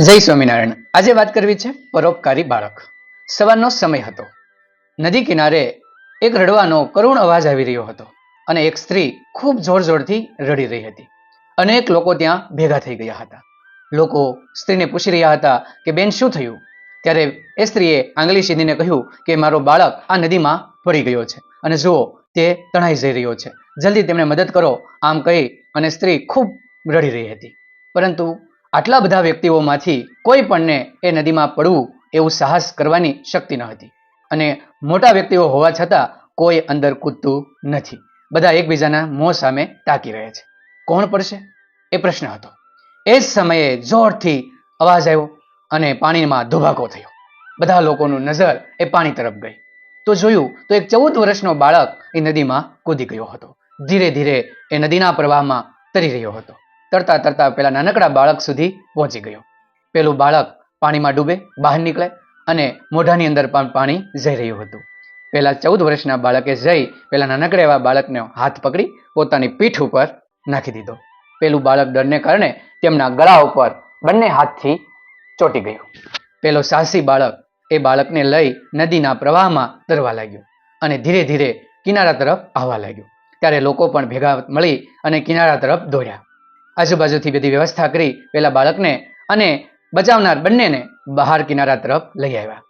જય સ્વામિનારાયણ. આજે વાત કરવી છે પરોપકારી બાળક. સવારનો સમય હતો. નદી કિનારે એક રડવાનો કરુણ અવાજ આવી રહ્યો હતો અને એક સ્ત્રી ખૂબ જોર જોરથી રડી રહી હતી. અનેક લોકો ત્યાં ભેગા થઈ ગયા હતા. લોકો સ્ત્રીને પૂછી રહ્યા હતા કે, બેન, શું થયું? ત્યારે એ સ્ત્રીએ આંગળી સીધીને કહ્યું કે, મારો બાળક આ નદીમાં પડી ગયો છે અને જુઓ, તે તણાઈ જઈ રહ્યો છે. જલ્દી તેમને મદદ કરો. આમ કહી અને સ્ત્રી ખૂબ રડી રહી હતી. પરંતુ આટલા બધા વ્યક્તિઓમાંથી કોઈ પણને એ નદીમાં પડવું એવું સાહસ કરવાની શક્તિ ન હતી. અને મોટા વ્યક્તિઓ હોવા છતાં કોઈ અંદર કૂદતું નથી. બધા એકબીજાના મોં સામે તાકી રહે છે. કોણ પડશે? એ પ્રશ્ન હતો. એ જ સમયે જોરથી અવાજ આવ્યો અને પાણીમાં ધોબાકો થયો. બધા લોકોનું નજર એ પાણી તરફ ગઈ. તો જોયું તો એક ચૌદ વર્ષનો બાળક એ નદીમાં કૂદી ગયો હતો. ધીરે ધીરે એ નદીના પ્રવાહમાં તરી રહ્યો હતો. તરતા તરતા પેલા નાનકડા બાળક સુધી પહોંચી ગયો. પેલું બાળક પાણીમાં ડૂબે, બહાર નીકળે અને મોઢાની અંદર પણ પાણી જઈ રહ્યું હતું. પેલા ચૌદ વર્ષના બાળકે જઈ પેલા નાનકડા એવા બાળકને હાથ પકડી પોતાની પીઠ ઉપર નાખી દીધો. પેલું બાળક ડરને કારણે તેમના ગળા ઉપર બંને હાથથી ચોંટી ગયું. પેલો સાહસી બાળક એ બાળકને લઈ નદીના પ્રવાહમાં તરવા લાગ્યો અને ધીરે ધીરે કિનારા તરફ આવવા લાગ્યો. ત્યારે લોકો પણ ભેગા મળી અને કિનારા તરફ દોડ્યા. આજુબાજુથી બધી વ્યવસ્થા કરી પેલા બાળકને અને બચાવનાર બંનેને બહાર કિનારા તરફ લઈ આવ્યા.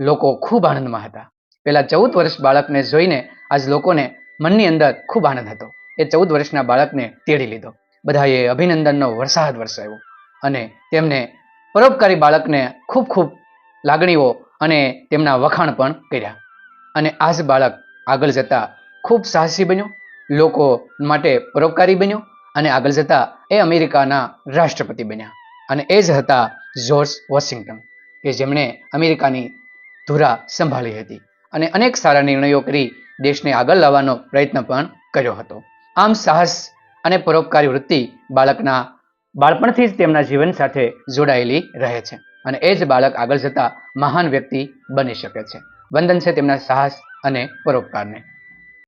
લોકો ખૂબ આનંદમાં હતા. પેલા ચૌદ વર્ષ બાળકને જોઈને આજ લોકોને મનની અંદર ખૂબ આનંદ હતો. એ ચૌદ વર્ષના બાળકને તેડી લીધો. બધાએ અભિનંદનનો વરસાદ વરસાવ્યો અને તેમને પરોપકારી બાળકને ખૂબ ખૂબ લાગણીઓ અને તેમના વખાણ પણ કર્યા. અને આ જ બાળક આગળ જતા ખૂબ સાહસી બન્યો. લોકો માટે પરોપકારી બન્યો. અને આગળ જતા એ અમેરિકાના રાષ્ટ્રપતિ બન્યા. અને એ જ હતા જોર્જ વોશિંગ્ટન, કે જેમણે અમેરિકાની ધુરા સંભાળી હતી અને અનેક સારા નિર્ણયો કરી દેશને આગળ લાવવાનો પ્રયત્ન પણ કર્યો હતો. આમ સાહસ અને પરોપકારી વૃત્તિ બાળકના બાળપણથી જ તેમના જીવન સાથે જોડાયેલી રહે છે અને એ જ બાળક આગળ જતા મહાન વ્યક્તિ બની શકે છે. વંદન છે તેમના સાહસ અને પરોપકારને.